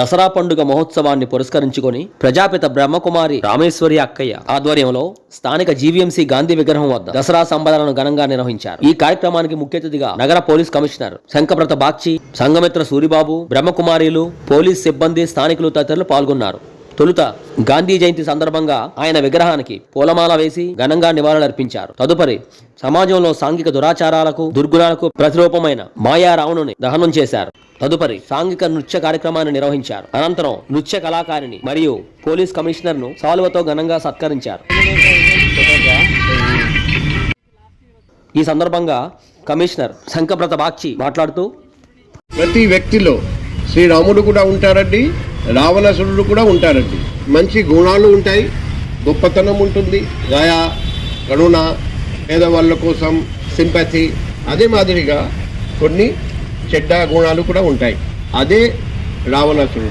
దసరా పండుగ మహోత్సవాన్ని పురస్కరించుకొని ప్రజాపిత బ్రహ్మకుమారి రామేశ్వరి అక్కయ్య ఆధ్వర్యంలో స్థానిక జీవీఎంసీ గాంధీ విగ్రహం వద్ద దసరా సంబరాలను ఘనంగా నిర్వహించారు. ఈ కార్యక్రమానికి ముఖ్య అతిథిగా నగర పోలీస్ కమిషనర్ శంకప్రత బాక్షి సంగమిత్ర సూరిబాబు బ్రహ్మకుమారీలు పోలీస్ సిబ్బంది స్థానికులు తదితరులు పాల్గొన్నారు. తొలుత గాంధీ జయంతి సందర్భంగా ఆయన విగ్రహానికి పూలమాల వేసి ఘనంగా నివాళులర్పించారు. తదుపరి సమాజంలో సాంఘిక దురాచారాలకు దుర్గుణాలకు ప్రతిరూపమైన మాయా రావణుని దహనం చేశారు. తదుపరి సాంఘిక నృత్య కార్యక్రమాన్ని నిర్వహించారు. అనంతరం నృత్య కళాకారిణి మరియు పోలీస్ కమిషనర్ను సాల్వతో ఘనంగా సత్కరించారు. ఈ సందర్భంగా కమిషనర్ శంకప్రత బాక్షి మాట్లాడుతూ ప్రతి వ్యక్తిలో శ్రీరాముడు కూడా ఉంటారండి. రావణాసురుడు కూడా ఉంటారండి మంచి గుణాలు ఉంటాయి గొప్పతనం ఉంటుంది దయ కరుణ పేదవాళ్ళ కోసం సింపతి అదే మాదిరిగా కొన్ని చెడ్డ గుణాలు కూడా ఉంటాయి. అదే రావణాసురుడు.